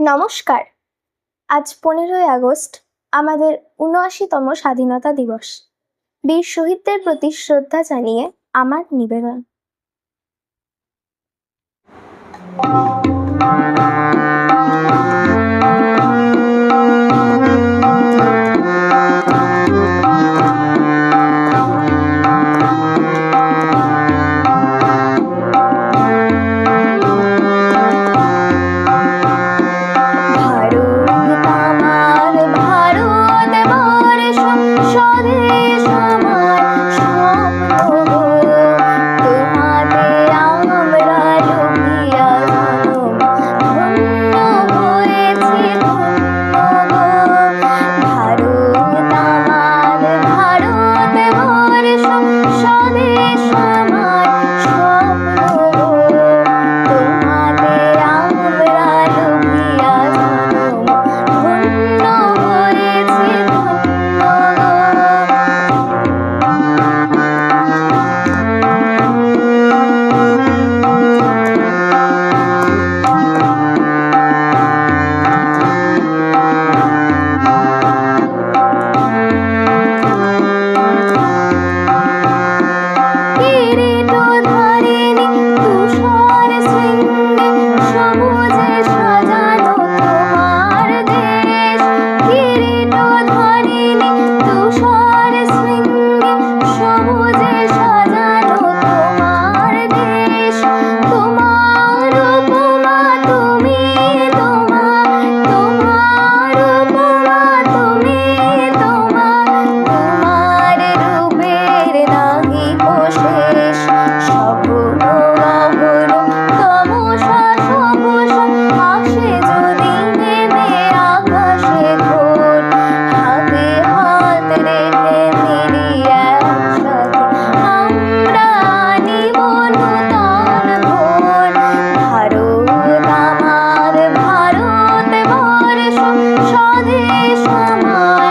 নমস্কার। আজ পনেরোই আগস্ট, আমাদের উনআশিতম স্বাধীনতা দিবস। বীর শহীদদের প্রতি শ্রদ্ধা জানিয়ে আমার নিবেদন। স্বদেশ আমার।